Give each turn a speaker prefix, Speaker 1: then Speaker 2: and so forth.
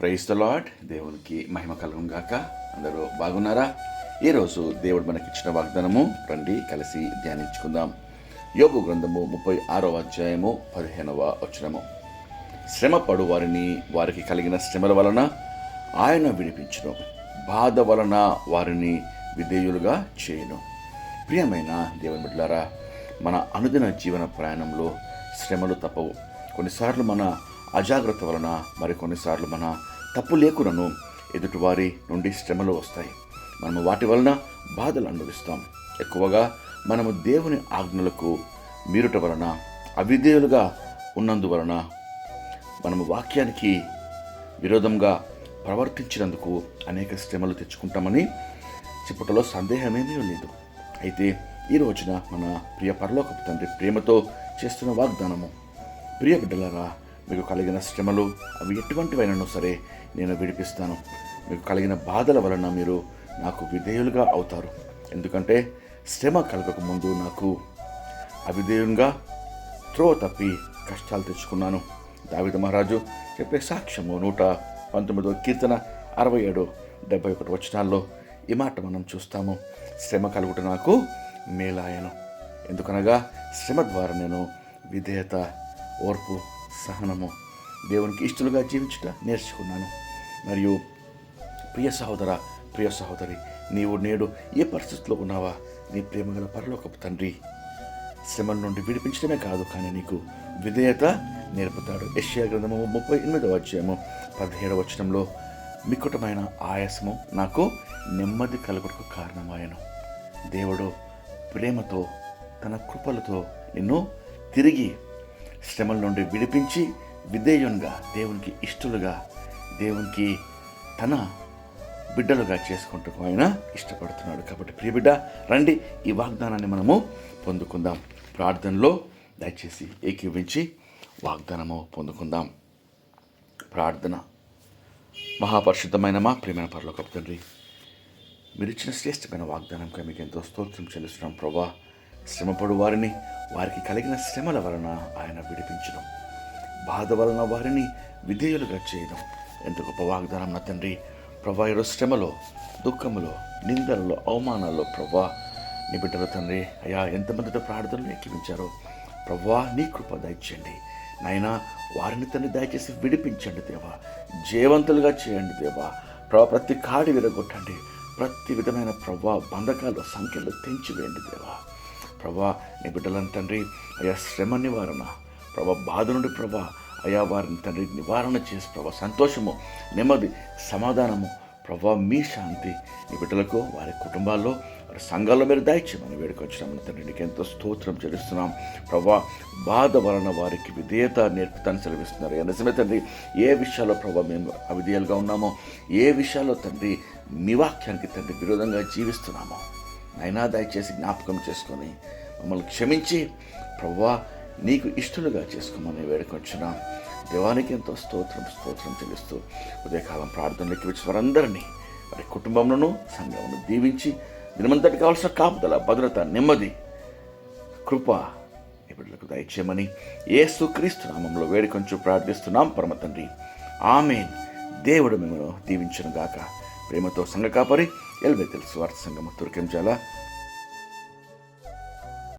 Speaker 1: Praise the lord దేవునికి మహిమ కలగం గాక. అందరూ బాగున్నారా? ఈరోజు దేవుడు మనకిచ్చిన వాగ్దానము రండి కలిసి ధ్యానించుకుందాం. యోగు గ్రంథము ముప్పై ఆరవ అధ్యాయము పదిహేనవ వచనము. శ్రమ పడు వారిని వారికి కలిగిన శ్రమల వలన ఆయన విడిపించును. బాధ వలన వారిని విధేయులుగా చేయను. ప్రియమైన దేవుని బిడ్డలారా మన అనుదిన జీవన ప్రయాణంలో శ్రమలు తప్పవు. కొన్నిసార్లు మన అజాగ్రత్త వలన మరి కొన్నిసార్లు మన తప్పు లేకునను ఎదుటివారి నుండి శ్రమలు వస్తాయి. మనము వాటి వలన బాధలు అనుభవిస్తాం. ఎక్కువగా మనము దేవుని ఆజ్ఞలకు మీరుట వలన అవిధేయులుగా ఉన్నందువలన మనము వాక్యానికి విరోధంగా ప్రవర్తించినందుకు అనేక శ్రమలు తెచ్చుకుంటామని చెప్పుటలో సందేహమేమీ లేదు. అయితే ఈ రోజున మన ప్రియ పరలోకపు తండ్రి ప్రేమతో చేస్తున్న వాగ్దానము. ప్రియ బిడ్డలారా మీకు కలిగిన శ్రమలు అవి ఎటువంటివైనను సరే నేను విడిపిస్తాను. మీకు కలిగిన బాధల వలన మీరు నాకు విధేయులుగా అవుతారు. ఎందుకంటే శ్రమ కలగక ముందు నాకు అవిధేయంగా త్రోవ తప్పి కష్టాలు తెచ్చుకున్నాను. దావిద మహారాజు చెప్పే సాక్ష్యము నూట పంతొమ్మిదో కీర్తన అరవై ఏడు డెబ్బై ఒకటి వచనాల్లో ఈ మాట మనం చూస్తాము. శ్రమ కలుగుట నాకు మేలాయను. ఎందుకనగా శ్రమ ద్వారా నేను విధేయత ఓర్పు సహనము దేవునికి ఇష్టలుగా జీవించుట నేర్చుకున్నాను. మరియు ప్రియ సహోదర ప్రియ సహోదరి నీవు నేడు ఏ పరిస్థితిలో ఉన్నావా? నీ ప్రేమగల పరలోకపు తండ్రి శ్రమ నుండి విడిపించడమే కాదు కానీ నీకు విధేయత నేర్పుతాడు. యెషయా గ్రంథము ముప్పై ఎనిమిదవ అధ్యాయము పదిహేడవ వచనంలో మికుటమైన ఆయాసము నాకు నెమ్మది కలుగుటకు కారణమాయను. దేవుడు ప్రేమతో తన కృపలతో నిన్ను తిరిగి శ్రమల నుండి విడిపించి విధేయునిగా దేవునికి ఇష్టలుగా దేవునికి తన బిడ్డలుగా చేసుకుంటూ ఆయన ఇష్టపడుతున్నాడు. కాబట్టి ప్రియ బిడ్డ రండి ఈ వాగ్దానాన్ని మనము పొందుకుందాం. ప్రార్థనలో దయచేసి ఏకీవించి వాగ్దానము పొందుకుందాం. ప్రార్థన. మహాపరిశుద్ధమైన మా ప్రియమైన పరలోకపు తండ్రి మీరు ఇచ్చిన శ్రేష్టమైన వాగ్దానంగా మీకు ఎంతో స్తోత్రం చెల్లిస్తున్నాం. ప్రభా శ్రమపడు వారిని వారికి కలిగిన శ్రమల వలన ఆయన విడిపించడం బాధ వలన వారిని విధేయులుగా చేయడం ఎంత గొప్ప వాగ్దానం నా తండ్రి? ప్రభా ఈరోజు శ్రమలో దుఃఖములో నిందలలో అవమానాల్లో ప్రభా నీ బిడ్డల తండ్రి అయా ఎంతమందితో ప్రార్థనలు ఎక్కిపించారో ప్రభా నీ కృప దయచేయండి. నాయనా వారిని తండ్రి దయచేసి విడిపించండి దేవా. జయవంతులుగా చేయండి దేవా. ప్రభా ప్రతి కాడి విరగొట్టండి. ప్రతి విధమైన ప్రభా బంధకాలు సంఖ్యలు తెంచివేయండి దేవా. ప్రభా నీ బిడ్డలను తండ్రి అయా శ్రమ నివారణ. ప్రభా బాధ నుండి ప్రభా అయా వారిని తండ్రి నివారణ చేసి ప్రభా సంతోషము నెమ్మది సమాధానము ప్రభా మీ శాంతి నీ బిడ్డలకు వారి కుటుంబాల్లో వారి సంఘాల్లో మీరు దయచేయమని వేడుకొచ్చినామని తండ్రి నీకు ఎంతో స్తోత్రం చెల్లిస్తున్నాం. ప్రభా బాధ వలన వారికి విధేయత నేర్పుతాన్ని సెలవిస్తున్నారు. నిజమే తండ్రి ఏ విషయాల్లో ప్రభా మేము అవిధేయులుగా ఉన్నామో ఏ విషయాల్లో తండ్రి మీ వాక్యానికి తండ్రి విరోధంగా జీవిస్తున్నామో అయినా దయచేసి జ్ఞాపకం చేసుకొని మమ్మల్ని క్షమించి ప్రభా నీకు ఇష్టలుగా చేసుకోమని వేడుకొచ్చున్నాం దేవానికి ఎంతో స్తోత్రం స్తోత్రం తెలుస్తూ ఉదయకాలం ప్రార్థనలకి వచ్చిన వారందరినీ వారి కుటుంబంలోనూ సంఘమును దీవించి దినమంతటి కావాల్సిన కాపుదల భద్రత నెమ్మది కృప ఇప్పటిలకు దయచేయమని ఏసు క్రీస్తు నామంలో వేడుకొంచు ప్రార్థిస్తున్నాం. పరమ తండ్రి ఆమెన్. దేవుడు మిమ్మల్ని దీవించను గాక ಪ್ರೇಮತೋ ಸಂಘ ಕಾಪರಿ ಎಲ್ಬೆ ತಿಳಿಸುವ ಅರ್ಥ ಸಂಘ ಮತ್ತು ತುರ್ಕೆಂ